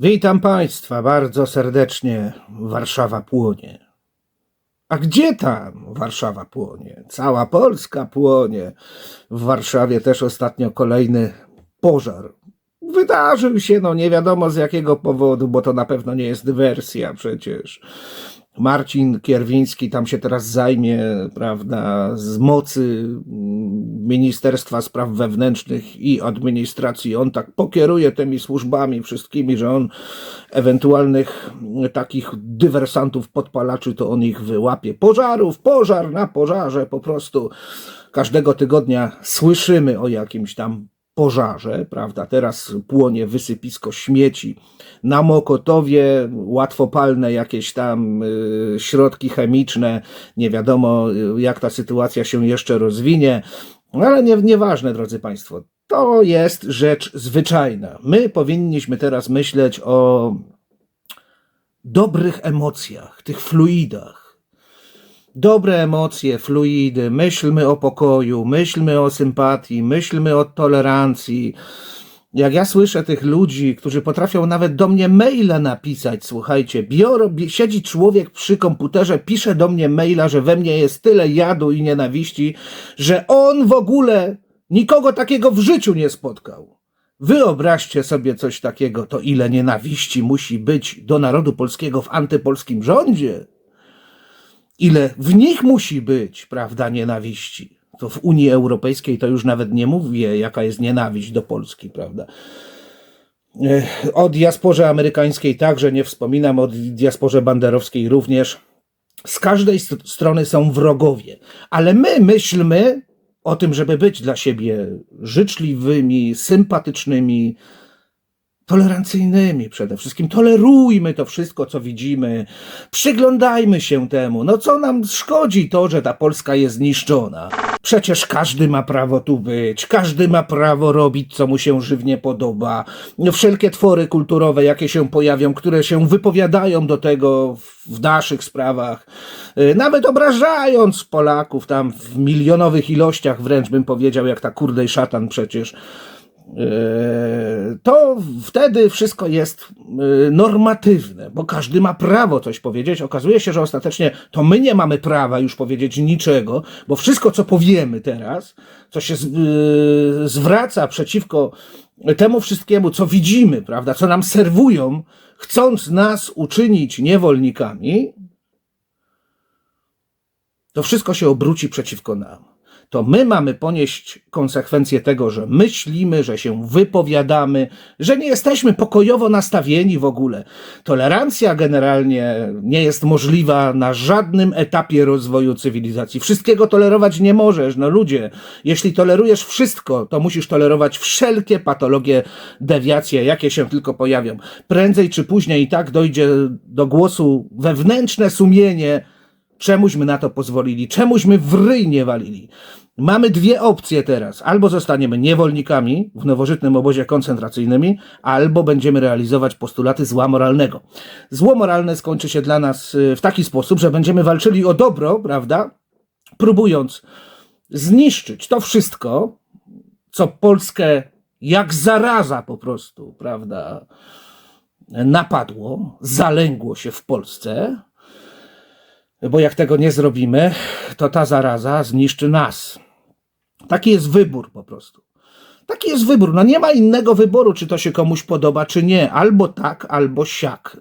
Witam Państwa bardzo serdecznie. Warszawa płonie. A gdzie tam Warszawa płonie? Cała Polska płonie. W Warszawie też ostatnio kolejny pożar. Wydarzył się, no nie wiadomo z jakiego powodu, bo to na pewno nie jest dywersja przecież. Marcin Kierwiński tam się teraz zajmie, prawda, z mocy Ministerstwa Spraw Wewnętrznych i Administracji. On tak pokieruje tymi służbami wszystkimi, że on ewentualnych mm, takich dywersantów, podpalaczy, to on ich wyłapie. Pożarów, pożar na pożarze, po prostu każdego tygodnia słyszymy o jakimś tam pożarze, prawda? Teraz płonie wysypisko śmieci. Na Mokotowie łatwopalne jakieś tam y, środki chemiczne. Nie wiadomo, y, jak ta sytuacja się jeszcze rozwinie, ale nie, nieważne, drodzy Państwo. To jest rzecz zwyczajna. My powinniśmy teraz myśleć o dobrych emocjach, tych fluidach dobre emocje, fluidy, myślmy o pokoju, myślmy o sympatii, myślmy o tolerancji. Jak ja słyszę tych ludzi, którzy potrafią nawet do mnie maile napisać, słuchajcie, biorą, bi- siedzi człowiek przy komputerze, pisze do mnie maila, że we mnie jest tyle jadu i nienawiści, że on w ogóle nikogo takiego w życiu nie spotkał. Wyobraźcie sobie coś takiego, to ile nienawiści musi być do narodu polskiego w antypolskim rządzie ile w nich musi być, prawda, nienawiści. To w Unii Europejskiej to już nawet nie mówię, jaka jest nienawiść do Polski, prawda. Ech, O diasporze amerykańskiej także nie wspominam, o diasporze banderowskiej również. Z każdej st- strony są wrogowie, ale my myślmy o tym, żeby być dla siebie życzliwymi, sympatycznymi, tolerancyjnymi przede wszystkim. Tolerujmy to wszystko, co widzimy. Przyglądajmy się temu. No co nam szkodzi to, że ta Polska jest zniszczona? Przecież każdy ma prawo tu być, każdy ma prawo robić, co mu się żywnie podoba. Wszelkie twory kulturowe, jakie się pojawią, które się wypowiadają do tego w- naszych sprawach, y, nawet obrażając Polaków tam w milionowych ilościach, wręcz bym powiedział, jak ta kurdej szatan przecież to wtedy wszystko jest e, normatywne, bo każdy ma prawo coś powiedzieć. Okazuje się, że ostatecznie to my nie mamy prawa już powiedzieć niczego, bo wszystko, co powiemy teraz, co się e, zwraca przeciwko temu wszystkiemu, co widzimy, prawda, co nam serwują, chcąc nas uczynić niewolnikami, to wszystko się obróci przeciwko nam. To my mamy ponieść konsekwencje tego, że myślimy, że się wypowiadamy, że nie jesteśmy pokojowo nastawieni w ogóle. Tolerancja generalnie nie jest możliwa na żadnym etapie rozwoju cywilizacji. Wszystkiego tolerować nie możesz. No ludzie, jeśli tolerujesz wszystko, to musisz tolerować wszelkie patologie, dewiacje, jakie się tylko pojawią. Prędzej czy później i tak dojdzie do głosu wewnętrzne sumienie, Czemuśmy na to pozwolili? Czemuśmy w ryj nie walili? Mamy dwie opcje teraz. Albo zostaniemy niewolnikami w nowożytnym obozie koncentracyjnym, albo będziemy realizować postulaty zła moralnego. Zło moralne skończy się dla nas y, w taki sposób, że będziemy walczyli o dobro, prawda? Próbując zniszczyć to wszystko, co Polskę jak zaraza po prostu, prawda, napadło, zalęgło się w Polsce, bo jak tego nie zrobimy, to ta zaraza zniszczy nas. Taki jest wybór po prostu. Taki jest wybór. No nie ma innego wyboru, czy to się komuś podoba, czy nie. Albo tak, albo siak.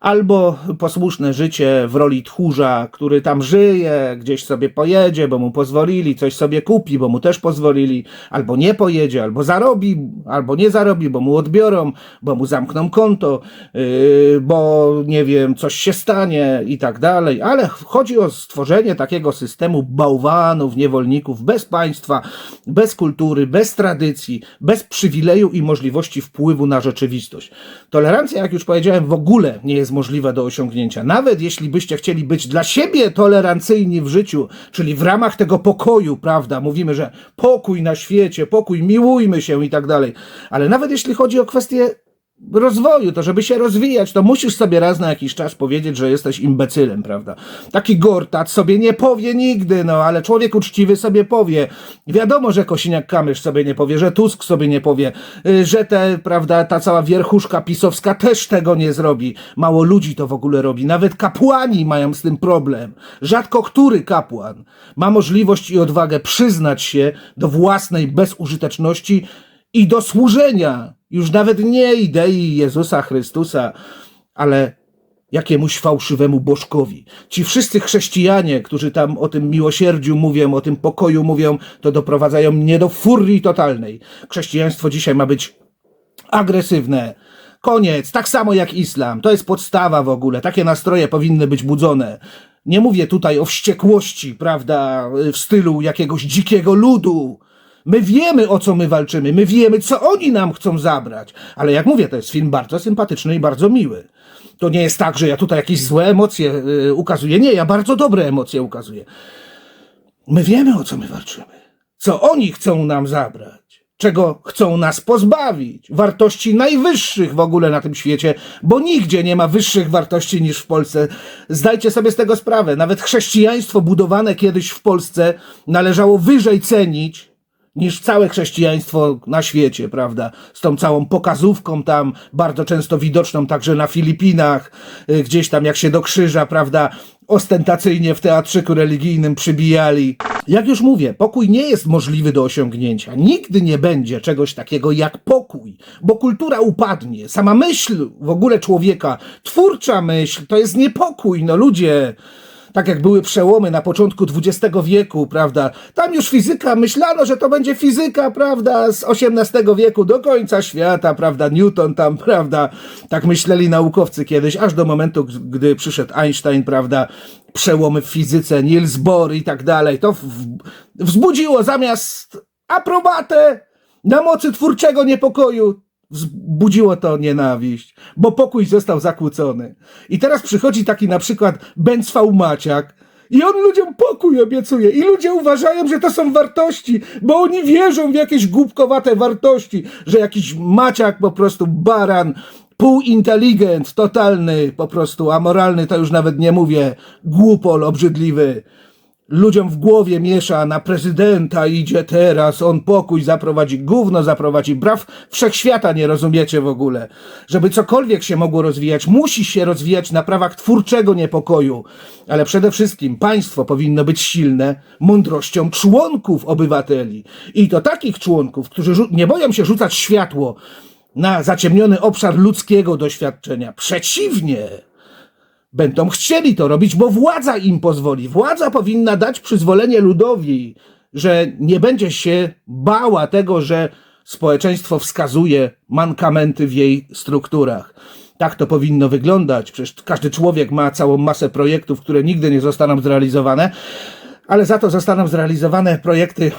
Albo posłuszne życie w roli tchórza, który tam żyje, gdzieś sobie pojedzie, bo mu pozwolili, coś sobie kupi, bo mu też pozwolili, albo nie pojedzie, albo zarobi, albo nie zarobi, bo mu odbiorą, bo mu zamkną konto, yy, bo nie wiem, coś się stanie i tak dalej. Ale chodzi o stworzenie takiego systemu bałwanów, niewolników, bez państwa, bez kultury, bez tradycji, bez przywileju i możliwości wpływu na rzeczywistość. Tolerancja, jak już powiedziałem, w ogóle nie jest możliwa do osiągnięcia. Nawet jeśli byście chcieli być dla siebie tolerancyjni w życiu, czyli w ramach tego pokoju, prawda, mówimy, że pokój na świecie, pokój, miłujmy się i tak dalej. Ale nawet jeśli chodzi o kwestie rozwoju, to żeby się rozwijać, to musisz sobie raz na jakiś czas powiedzieć, że jesteś imbecylem, prawda? Taki Gortat sobie nie powie nigdy, no ale człowiek uczciwy sobie powie. Wiadomo, że Kosiniak-Kamysz sobie nie powie, że Tusk sobie nie powie, y, że te, prawda, ta cała wierchuszka pisowska też tego nie zrobi. Mało ludzi to w ogóle robi. Nawet kapłani mają z tym problem. Rzadko który kapłan ma możliwość i odwagę przyznać się do własnej bezużyteczności i do służenia już nawet nie idei Jezusa Chrystusa, ale jakiemuś fałszywemu bożkowi. Ci wszyscy chrześcijanie, którzy tam o tym miłosierdziu mówią, o tym pokoju mówią, to doprowadzają mnie do furii totalnej. Chrześcijaństwo dzisiaj ma być agresywne. Koniec, tak samo jak islam. To jest podstawa w ogóle. Takie nastroje powinny być budzone. Nie mówię tutaj o wściekłości, prawda, w stylu jakiegoś dzikiego ludu. My wiemy, o co my walczymy, my wiemy, co oni nam chcą zabrać. Ale jak mówię, to jest film bardzo sympatyczny i bardzo miły. To nie jest tak, że ja tutaj jakieś złe emocje y, ukazuję. Nie, ja bardzo dobre emocje ukazuję. My wiemy, o co my walczymy. Co oni chcą nam zabrać. Czego chcą nas pozbawić. Wartości najwyższych w ogóle na tym świecie, bo nigdzie nie ma wyższych wartości niż w Polsce. Zdajcie sobie z tego sprawę. Nawet chrześcijaństwo budowane kiedyś w Polsce należało wyżej cenić niż całe chrześcijaństwo na świecie, prawda? Z tą całą pokazówką tam, bardzo często widoczną także na Filipinach, y, gdzieś tam jak się do krzyża, prawda? Ostentacyjnie w teatrzyku religijnym przybijali. Jak już mówię, pokój nie jest możliwy do osiągnięcia. Nigdy nie będzie czegoś takiego jak pokój, bo kultura upadnie. Sama myśl w ogóle człowieka, twórcza myśl, to jest niepokój, no ludzie tak jak były przełomy na początku XX wieku, prawda? Tam już fizyka, myślano, że to będzie fizyka, prawda, z XVIII wieku do końca świata, prawda? Newton tam, prawda? Tak myśleli naukowcy kiedyś, aż do momentu, gdy przyszedł Einstein, prawda? Przełomy w fizyce, Niels Bohr i tak dalej. To wzbudziło zamiast aprobatę na mocy twórczego niepokoju wzbudziło to nienawiść, bo pokój został zakłócony. I teraz przychodzi taki na przykład Bęcwał Maciak i on ludziom pokój obiecuje i ludzie uważają, że to są wartości, bo oni wierzą w jakieś głupkowate wartości, że jakiś Maciak po prostu baran, półinteligent, totalny, po prostu amoralny, to już nawet nie mówię, głupol obrzydliwy, ludziom w głowie miesza, na prezydenta idzie teraz, on pokój zaprowadzi, gówno zaprowadzi, braw wszechświata nie rozumiecie w ogóle. Żeby cokolwiek się mogło rozwijać, musi się rozwijać na prawach twórczego niepokoju. Ale przede wszystkim państwo powinno być silne mądrością członków obywateli. I to takich członków, którzy nie boją się rzucać światło na zaciemniony obszar ludzkiego doświadczenia. Przeciwnie, będą chcieli to robić, bo władza im pozwoli. Władza powinna dać przyzwolenie ludowi, że nie będzie się bała tego, że społeczeństwo wskazuje mankamenty w jej strukturach. Tak to powinno wyglądać. Przecież każdy człowiek ma całą masę projektów, które nigdy nie zostaną zrealizowane, ale za to zostaną zrealizowane projekty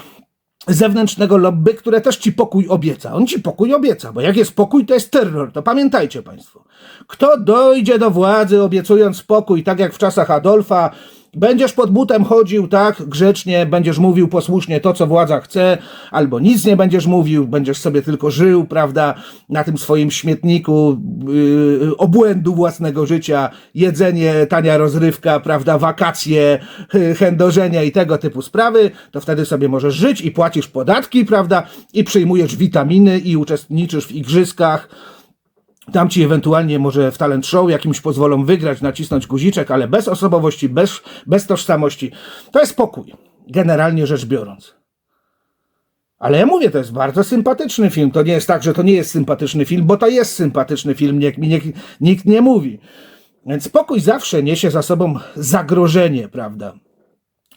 zewnętrznego lobby, które też ci pokój obieca. On ci pokój obieca, bo jak jest pokój, to jest terror. To pamiętajcie Państwo. Kto dojdzie do władzy obiecując pokój, tak jak w czasach Adolfa, Będziesz pod butem chodził, tak, grzecznie, będziesz mówił posłusznie to, co władza chce, albo nic nie będziesz mówił, będziesz sobie tylko żył, prawda, na tym swoim śmietniku yy, obłędu własnego życia, jedzenie, tania rozrywka, prawda, wakacje, yy, i tego typu sprawy, to wtedy sobie możesz żyć i płacisz podatki, prawda, i przyjmujesz witaminy i uczestniczysz w igrzyskach, tam ci ewentualnie może w talent show jakimś pozwolą wygrać, nacisnąć guziczek, ale bez osobowości, bez, bez tożsamości. To jest pokój, generalnie rzecz biorąc. Ale ja mówię, to jest bardzo sympatyczny film. To nie jest tak, że to nie jest sympatyczny film, bo to jest sympatyczny film, nikt nie, nikt nie mówi. Więc pokój zawsze niesie za sobą zagrożenie, prawda?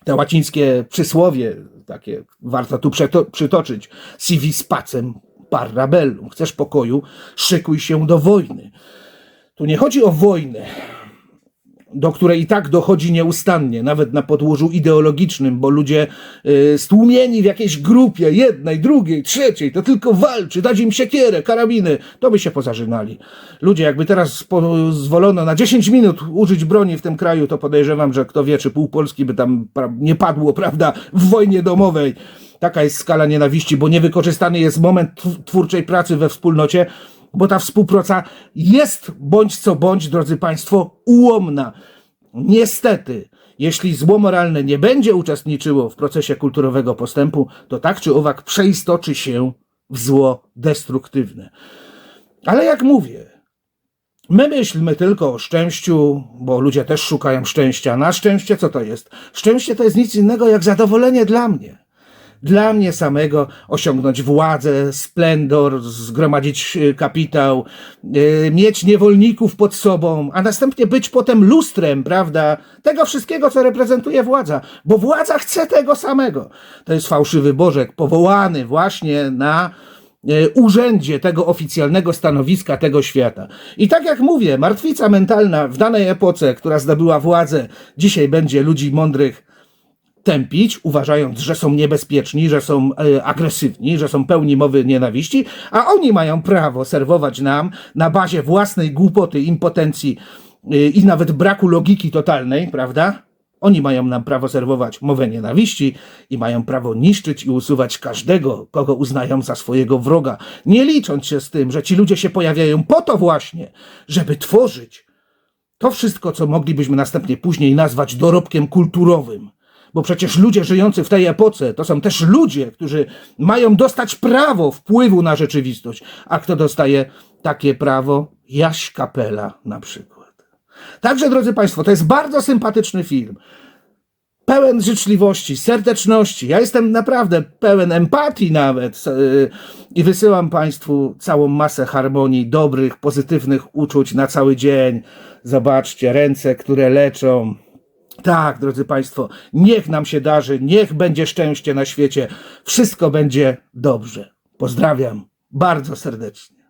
Te łacińskie przysłowie, takie warto tu przytoczyć. Sivi spacem parabellum. Chcesz pokoju? Szykuj się do wojny. Tu nie chodzi o wojnę, do której i tak dochodzi nieustannie, nawet na podłożu ideologicznym, bo ludzie y, stłumieni w jakiejś grupie, jednej, drugiej, trzeciej, to tylko walczy, dać im siekierę, karabiny, to by się pozażynali. Ludzie, jakby teraz pozwolono na 10 minut użyć broni w tym kraju, to podejrzewam, że kto wie, czy pół Polski by tam nie padło, prawda, w wojnie domowej. Taka jest skala nienawiści, bo niewykorzystany jest moment twórczej pracy we wspólnocie, bo ta współpraca jest bądź co bądź, drodzy Państwo, ułomna. Niestety, jeśli zło moralne nie będzie uczestniczyło w procesie kulturowego postępu, to tak czy owak przeistoczy się w zło destruktywne. Ale jak mówię, my myślmy tylko o szczęściu, bo ludzie też szukają szczęścia. Na szczęście co to jest? Szczęście to jest nic innego jak zadowolenie dla mnie dla mnie samego osiągnąć władzę, splendor, zgromadzić y, kapitał, y, mieć niewolników pod sobą, a następnie być potem lustrem, prawda? Tego wszystkiego, co reprezentuje władza, bo władza chce tego samego. To jest fałszywy Bożek, powołany właśnie na y, urzędzie tego oficjalnego stanowiska tego świata. I tak jak mówię, martwica mentalna w danej epoce, która zdobyła władzę, dzisiaj będzie ludzi mądrych tępić, uważając, że są niebezpieczni, że są e, agresywni, że są pełni mowy nienawiści, a oni mają prawo serwować nam na bazie własnej głupoty, impotencji e, i nawet braku logiki totalnej, prawda? Oni mają nam prawo serwować mowę nienawiści i mają prawo niszczyć i usuwać każdego, kogo uznają za swojego wroga, nie licząc się z tym, że ci ludzie się pojawiają po to właśnie, żeby tworzyć to wszystko, co moglibyśmy następnie później nazwać dorobkiem kulturowym. Bo przecież ludzie żyjący w tej epoce to są też ludzie, którzy mają dostać prawo wpływu na rzeczywistość. A kto dostaje takie prawo? Jaś Kapela na przykład. Także, drodzy Państwo, to jest bardzo sympatyczny film. Pełen życzliwości, serdeczności. Ja jestem naprawdę pełen empatii nawet yy, i wysyłam Państwu całą masę harmonii, dobrych, pozytywnych uczuć na cały dzień. Zobaczcie, ręce, które leczą, tak, drodzy Państwo, niech nam się darzy, niech będzie szczęście na świecie, wszystko będzie dobrze. Pozdrawiam bardzo serdecznie.